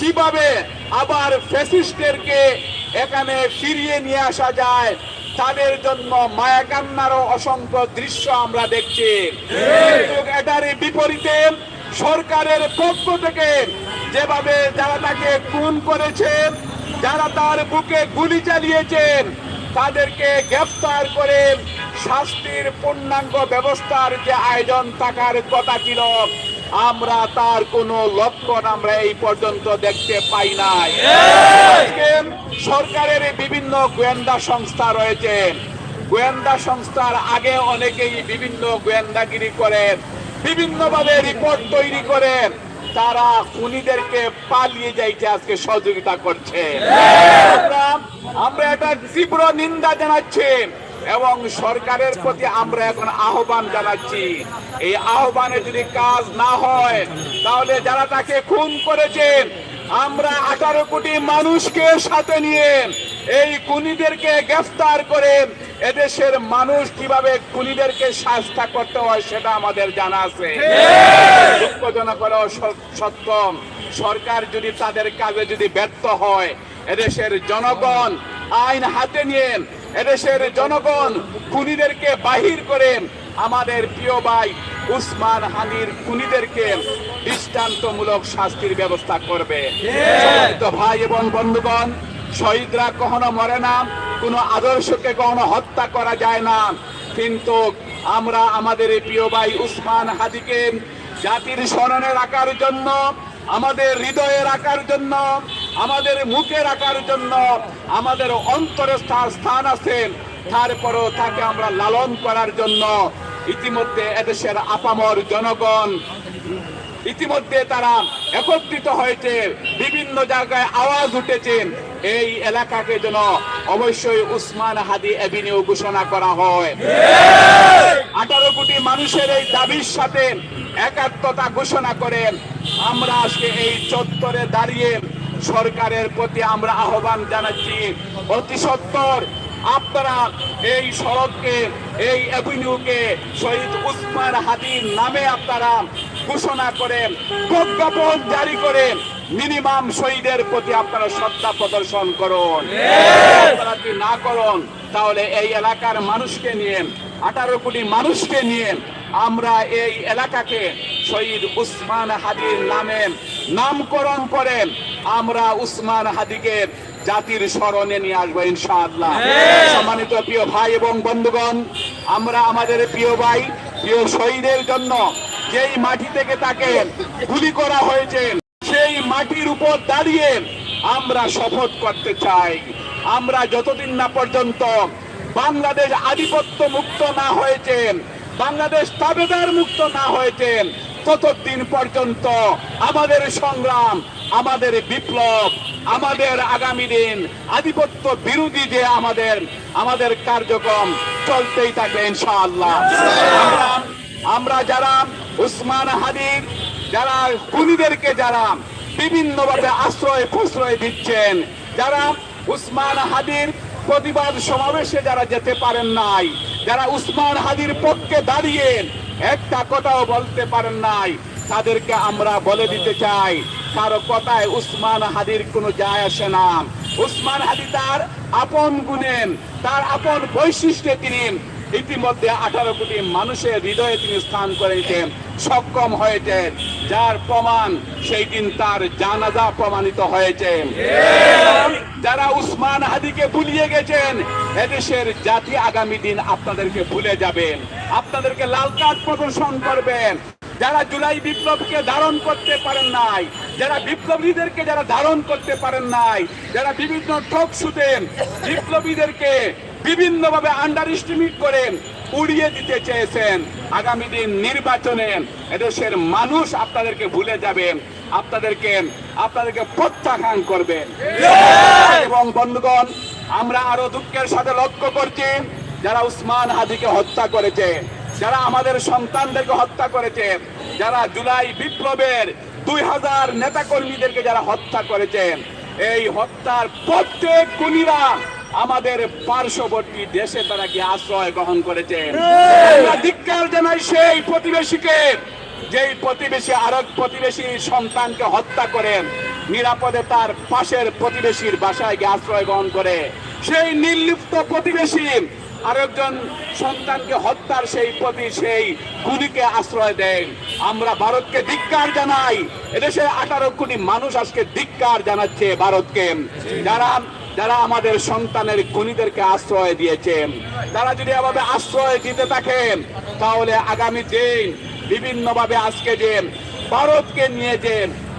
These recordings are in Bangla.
কীভাবে আবার ফ্যাসিস্টদেরকে এখানে ফিরিয়ে নিয়ে আসা যায়, তাদের জন্য মায়াকান্নারও অসংখ্য দৃশ্য আমরা দেখছি। কিন্তু এটার বিপরীতে সরকারের পক্ষ থেকে যেভাবে যারা তাকে খুন করেছেন যারা তার বুকে গুলি চালিয়েছেন তাদেরকে গ্রেফতার করে শাস্তির পূর্ণাঙ্গ ব্যবস্থার যে আয়োজন থাকার কথা ছিল আমরা তার কোন লক্ষণ আমরা এই পর্যন্ত দেখতে পাই নাই। সরকারের বিভিন্ন গোয়েন্দা সংস্থা রয়েছে। গোয়েন্দা সংস্থার আগে অনেকেই বিভিন্ন গোয়েন্দাগিরি করেন, বিভিন্নভাবে রিপোর্ট তৈরি করেন। তারা খুনিদেরকে পালিয়ে যাইতে আজকে সহযোগিতা করছে। আমরা এটা তীব্র নিন্দা জানাচ্ছি। এবং সরকারের প্রতি আমরা এখন আহ্বান জানাচ্ছি। এই আহ্বানে যদি কাজ না হয়, তাহলে যারা তাকে খুন করেছেন, আমরা আঠারো কোটি মানুষকে সাথে নিয়ে এই খুনিদেরকে গ্রেফতার করে এদেশের মানুষ কীভাবে খুনিদেরকে শাস্তা করতে হয় সেটা আমাদের জানা আছে। দুঃখজনক হলেও স- সত্য, সরকার যদি তাদের কাজে যদি ব্যর্থ হয়, এদেশের জনগণ আইন হাতে নিয়ে এদেশের জনগণ খুনিদেরকে বাহির করে আমাদের প্রিয় ভাই উসমান হানির খুনিদেরকে দৃষ্টান্তমূলক শাস্তির ব্যবস্থা করবে। ভাই এবং বন্ধুগণ, শহীদরা কখনো মরে না, কোনো আদর্শকে কখনো হত্যা করা যায় না। কিন্তু আমরা আমাদের প্রিয় ভাই উসমান হাদিকে জাতির স্মরণে রাখার জন্য, আমাদের হৃদয়ে রাখার জন্য আমাদের মুখে রাখার জন্য আমাদের অন্তরে তার স্থান আছে। তারপরও তাকে আমরা লালন করার জন্য ইতিমধ্যে এদেশের আপামর জনগণ, ইতিমধ্যে তারা একত্রিত হয়েছে, বিভিন্ন জায়গায় আওয়াজ উঠেছে এই এলাকাকে যেন অবশ্যই উসমান হাদি অ্যাভিনিউ ঘোষণা করা হয়। আঠারো কোটি মানুষের এই দাবির সাথে একাত্মতা ঘোষণা করেন। আমরা আজকে এই চত্বরে দাঁড়িয়ে সরকারের প্রতি আমরা আহ্বান জানাচ্ছি। অতি সত্তর আপনারা এই সড়ককে এই অ্যাভিনিউকে শহীদ উসমান হাদির নামে আপনারা ঘোষণা করেন প্রজ্ঞাপন জারি করেন মিনিমাম শহীদের প্রতি আপনারা শ্রদ্ধা প্রদর্শন করুন। আপনারা না করুন তাহলে এই এলাকার মানুষকে নিয়ে আঠারো কোটি মানুষকে নিয়ে আমরা এই এলাকাকে শহীদ উসমান হাদির নামে নামকরণ করেন আমরা উসমান হাদিকে জাতির স্মরণে নিয়ে আসব ইনশাআল্লাহ। সম্মানিত প্রিয় ভাই এবং বন্ধুগণ আমরা আমাদের প্রিয় ভাই প্রিয় শহীদের জন্য যেই মাটি থেকে তাকে গুলি করা হয়েছে সেই মাটির উপর দাঁড়িয়ে আমরা শপথ করতে চাই। আমরা যতদিন না পর্যন্ত বাংলাদেশ আধিপত্য মুক্ত না হয়েছেন বাংলাদেশ তাবেদার মুক্ত না হয়েছেন ততদিন পর্যন্ত আমাদের সংগ্রাম, আমাদের বিপ্লব, আমাদের আগামী দিন আধিপত্য বিরোধী যে আমাদের আমাদের কার্যক্রম চলতেই থাকবে ইনশাআল্লাহ। আমরা যারা উসমান হাদির, যারা খুনিদেরকে যারা বিভিন্নভাবে আশ্রয় প্রশ্রয় দিচ্ছেন, যারা উসমান হাদির প্রতিবাদ সমাবেশে যারা যেতে পারেন নাই, যারা উসমান হাদির পক্ষে দাঁড়িয়ে একটা কথাও বলতে পারেন নাই। তাদেরকে আমরা বলে দিতে চাই, কারও কথায় উসমান হাদির কোনো যায় আসে না। উসমান হাদি তার আপন গুণেন, তার আপন বৈশিষ্ট্যে তিনি ইতিমধ্যে আঠারো কোটি মানুষের হৃদয়ে তিনি স্থান করেছেন সক্ষম হয়েছেন যার প্রমাণ, সেই দিন তার জানাজা প্রমাণিত হয়েছে। যারা উসমান হাদিকে ভুলিয়ে গেছেন, এদেশের জাতি আগামী দিন আপনাদেরকে ভুলে যাবেন আপনাদেরকে লাল কার্ড প্রদর্শন করবেন যারা জুলাই বিপ্লবকে ধারণ করতে পারেন নাই, যারা বিপ্লবীদেরকে যারা ধারণ করতে পারেন নাই, যারা বিভিন্ন ঠক সুদেন বিপ্লবীদেরকে বিভিন্নভাবে আন্ডার এস্টিমেট করেন উড়িয়ে দিতে চেয়েছেন। আগামী দিন নির্বাচনে এদেশের মানুষ আপনাদেরকে ভুলে যাবেন আপনাদেরকে আপনাদেরকে প্রত্যাখ্যান করবেন এবং বন্ধুগণ আমরা আরও দুঃখের সাথে লক্ষ্য করছি যারা উসমান হাদিকে হত্যা করেছে যারা আমাদের সন্তানদেরকে হত্যা করেছে যারা জুলাই বিপ্লবের দুই হাজার নেতা কর্মীদেরকে যারা হত্যা করেছেন এই হত্যার প্রত্যেক গুণীরা আমাদের পার্শ্ববর্তী দেশে তারা কি আশ্রয় গ্রহণ আমরা ধিক্কার জানাই সেই প্রতিবেশীকে যেই প্রতিবেশী আরেক প্রতিবেশী সন্তানকে হত্যা করেন নিরাপদে তার পাশের প্রতিবেশীর বাসায় গিয়ে আশ্রয় গ্রহণ করে। সেই নির্লিপ্ত প্রতিবেশী আরেকজন সন্তানকে হত্যার সেই প্রতি সেই গুলিকে আশ্রয় দেন। আমরা ভারতকে ধিক্কার জানাই। এদেশের আঠারো কোটি মানুষ আজকে ধিক্কার জানাচ্ছে ভারতকে। যারা যারা আমাদের সন্তানের খুনিদেরকে আশ্রয় দিয়েছেন তারা যদি এভাবে আশ্রয় দিতে থাকেন তাহলে আগামী দিন বিভিন্নভাবে আজকে যে ভারতকে নিয়ে যে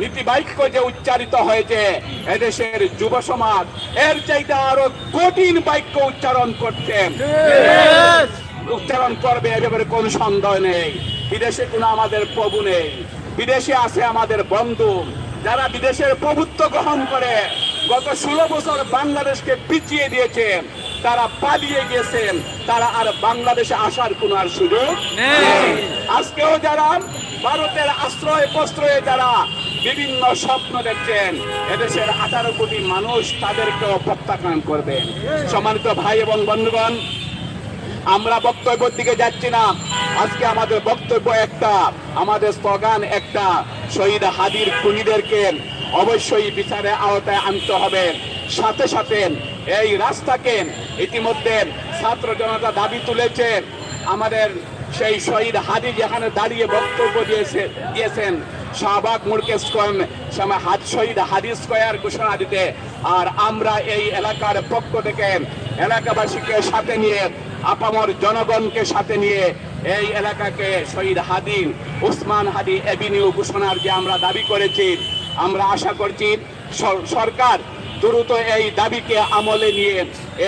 নীতি বাক্য যে উচ্চারিত হয়েছে, এদেশের যুব সমাজ, এর চাইতে আরও কঠিন বাক্য উচ্চারণ করছে। উচ্চারণ করবে, এ ব্যাপারে কোনো সন্দেহ নেই। বিদেশে কোনো আমাদের প্রভু নেই। বিদেশে আছে আমাদের বন্ধু, যারা বিদেশের প্রভুত্ব গ্রহণ করে গত ষোলো বছর বাংলাদেশকে পিছিয়ে দিয়েছেন তারা পালিয়ে গেছেন তারা আর বাংলাদেশে আসার কোনো আর সুযোগ আজকেও যারা ভারতের আশ্রয় প্রশ্রয়ে যারা বিভিন্ন স্বপ্ন দেখছেন এদেশের আঠারো কোটি মানুষ তাদেরকেও প্রত্যাখ্যান করবে। সম্মানিত ভাই এবং বন্ধুগণ আমরা বক্তব্যের দিকে যাচ্ছি না। আজকে আমাদের বক্তব্য একটা আমাদের স্লোগান একটা শহীদ হাদির খুনিদেরকে অবশ্যই বিচারে আওতায় আনতে হবে। সাথে সাথে এই রাস্তাকে ইতিমধ্যে ছাত্র জনতা দাবি তুলেছে। আমাদের সেই শহীদ হাদি যেখানে দাঁড়িয়ে বক্তব্য দিয়েছে দিয়েছেন, শাহবাগ মুরকে হাদ শহীদ হাদি স্কোয়ার ঘোষণা দিতে। আর আমরা এই এলাকার পক্ষ থেকে এলাকাবাসীকে সাথে নিয়ে, আপামর জনগণকে সাথে নিয়ে এই এলাকাকে শহীদ হাদি উসমান হাদি এভিনিউ ঘোষণার যে আমরা দাবি করেছি আমরা আশা করছি সরকার দ্রুত এই দাবিকে আমলে নিয়ে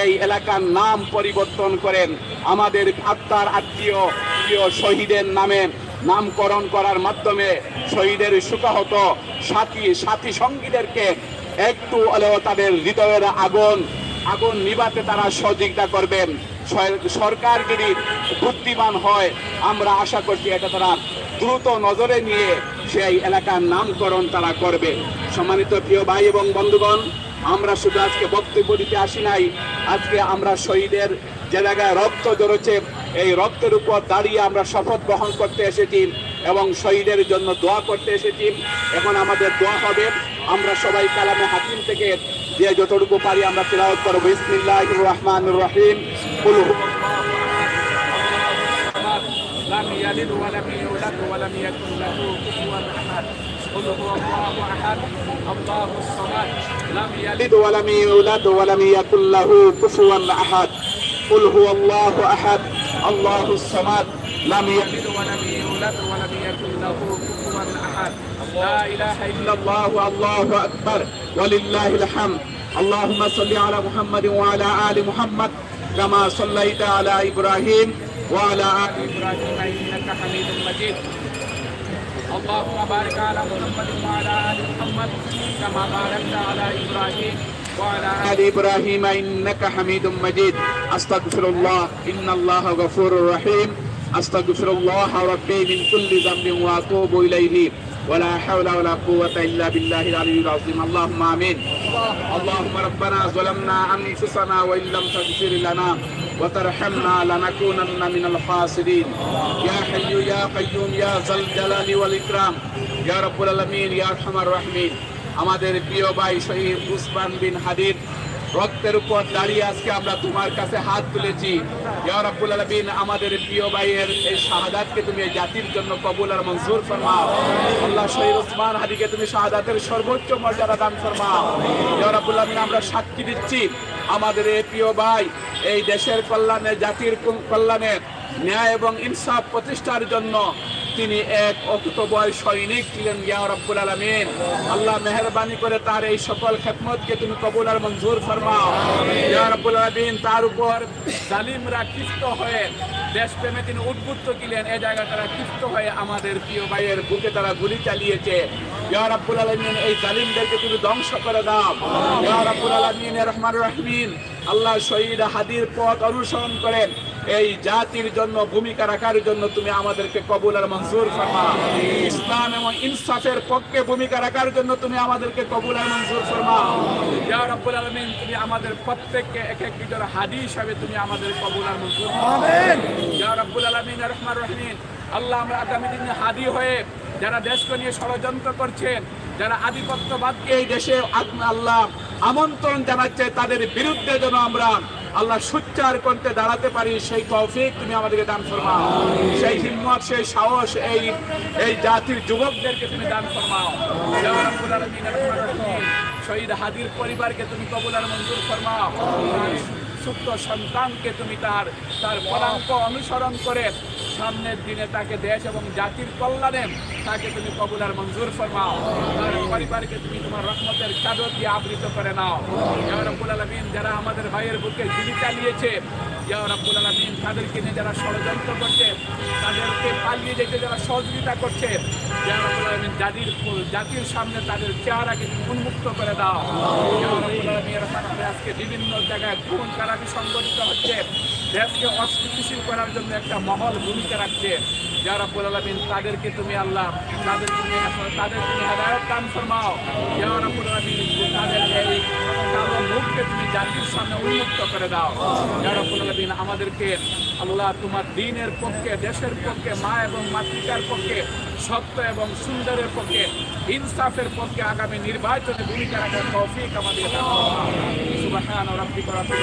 এই এলাকার নাম পরিবর্তন করেন। আমাদের আত্মার আত্মীয়, প্রিয় শহীদের নামে নামকরণ করার মাধ্যমে শহীদের সুখাহত সাথী সাথী সঙ্গীদেরকে একটু হলেও তাদের হৃদয়ের আগুন আগুন নিবাতে তারা সহযোগিতা করবেন। সরকার যদি বুদ্ধিমান হয়, আমরা আশা করছি এটা তারা দ্রুত নজরে নিয়ে সেই এলাকার নামকরণ তারা করবে। সম্মানিত প্রিয় ভাই এবং বন্ধুগণ, আমরা শুধু আজকে বক্তব্য দিতে আসি নাই। আজকে আমরা শহীদের যে জায়গায় রক্ত জড়েছে, এই রক্তের উপর দাঁড়িয়ে আমরা শপথ গ্রহণ করতে এসেছি এবং শহীদের জন্য দোয়া করতে এসেছি। এখন আমাদের দোয়া হবে। আমরা সবাই কালামে হাকিম থেকে যে যতটুকু পারি আমরা তিলাওয়াত করব। ইসমিল্লাহ রহমান রহিম। يلد ولم يولد ولم يكن له كفوا أحد. قل هو الله أحد. الله الصمد. لم يلد ولم يولد ولم يكن له كفوا أحد. قل هو الله أحد. الله الصمد. لم يلد ولم يولد ولم يكن له كفوا أحد. لا إله إلا الله الله أكبر. ولله الحمد. اللهم صل على محمد وعلى آل محمد كما صليت على إبراهيم وعلى ال إبراهيم إنك حميد مجيد. اللهم بارك على محمد وعلى آل محمد كما باركت على إبراهيم وعلى آل إبراهيم إنك حميد مجيد. أستغفر الله. إن الله غفور رحيم. أستغفر الله ربي من كل ذنب وأتوب إليه. ولا حول ولا قوة إلا بالله العلي العظيم اللهم آمين اللهم ربنا ظلمنا أنفسنا وإن لم تغفر لنا وترحمنا لنكونن من الخاسرين يا حي يا قيوم يا ذا الجلال والإكرام يا رب العالمين يا أرحم الراحمين আমাদের প্রিয় ভাই শহীদ উসমান বিন হাদিদ রক্তের উপর দাঁড়িয়ে আজকে আমরা তোমার কাছে হাত তুলেছি। আমাদের প্রিয় ভাইয়ের এই শাহাদাতকে তুমি জাতির জন্য কবুল আর মঞ্জুর ফরমাও। আল্লাহ শহীদ উসমান হাদিকে তুমি শাহাদাতের সর্বোচ্চ মর্যাদা দান ফরমাও। ইয়া রাব্বুল আলামিন, আমরা সাক্ষী দিচ্ছি আমাদের এই প্রিয় ভাই এই দেশের কল্যাণে, জাতির কল্যাণে ন্যায় এবং ইনসাফ প্রতিষ্ঠার জন্য তিনি এক অকুতবয় সৈনিক ছিলেন ইয়া রব্বুল আলামিন। আল্লাহ মেহরবানি করে তার এই সকল খেদমতকে তুমি কবুল আর মঞ্জুর ফরমাও। ইয়া রব্বুল আলামিন তার উপর জালিমরা ক্ষিপ্ত হয়ে দেশপ্রেমে তিনি উদ্বুদ্ধ ছিলেন। এ জায়গায় তারা ক্ষিপ্ত হয়ে আমাদের প্রিয় ভাইয়ের বুকে তারা গুলি চালিয়েছে। ইয়া রব্বুল আলামিন এই জালিমদেরকে তুমি ধ্বংস করে দাও। ইয়া রব্বুল আলামিন রহমান রহিমিন আল্লাহ শহীদ হাদির পথ অনুসরণ করেন। এই জাতির জন্য ভূমিকা রাখার জন্য তুমি আমাদেরকে কবুল আর মঞ্জুর ফরমা ইসলাম এবং ইনসাফের পক্ষে ভূমিকা রাখার জন্য তুমি আমাদেরকে কবুল আর মঞ্জুর ফরমা ইয়া রাব্বুল আলামিন তুমি আমাদের প্রত্যেককে এক এক বিজয় হাদি হিসাবে তুমি আমাদের কবুল আর মঞ্জুর আমিন। ইয়া রাব্বুল আলামিন রহমান রহিম। আল্লাহ আমরা আগামী দিনে হাদি হয়ে যারা দেশকে নিয়ে ষড়যন্ত্র করছেন যারা আধিপত্যবাদকে এই দেশে আল্লাহ আমন্ত্রণ জানাচ্ছে তাদের বিরুদ্ধে যেন আমরা আল্লাহ সুচ্চার করতে দাঁড়াতে পারি, সেই তৌফিক তুমি আমাদেরকে দান ফরমাও। সেই হিম্মত, সেই সাহস, এই এই জাতির যুবকদেরকে তুমি দান ফরমাও। শহীদ হাদির পরিবারকে তুমি কবুলার মঞ্জুর ফরমাও। সুপ্ত সন্তানকে তুমি তার তার পরাঙ্ক অনুসরণ করে সামনের দিনে তাকে দেশ এবং জাতির কল্যাণে তাকে তুমি কবুল আর মঞ্জুর ফরমাও। তার পরিবারকে তুমি তোমার রহমতের চাদর দিয়ে আবৃত করে নাও। রাব্বুল আলামিন, যারা আমাদের ভাইয়ের বুকে গুলি চালিয়েছে, ইয়া রাব্বুল আলামিন, তাদেরকে নিয়ে যারা ষড়যন্ত্র করছে, তাদেরকে পালিয়ে যেতে যারা সহযোগিতা করছে রাব্বুল আলামিন, জাতির জাতির সামনে তাদের চেহারাকে উন্মুক্ত করে দাও। রাব্বুল আলামিন আজকে বিভিন্ন জায়গায় খুন কারাবি সংগঠিত হচ্ছে, দেশকে অস্থিতিশীল করার জন্য একটা মহল ভূমিকা রাখছে। যারা বলালামিন তাদেরকে তুমি আল্লাহ তাদের তুমি তাদের তুমি হেদায়ত দান ফরমাও। যারা বলালামিন তাদের এই কালো মুখকে তুমি জাতির সামনে উন্মুক্ত করে দাও। যারা বলে আমাদেরকে আল্লাহ তোমার দিনের পক্ষে দেশের পক্ষে মা এবং মাতৃকার পক্ষে সত্য এবং সুন্দরের পক্ষে ইনসাফের পক্ষে আগামী নির্বাচনে ভূমিকা রাখার তৌফিক আমাদের সুবহান রাব্বিকা রাব্বিল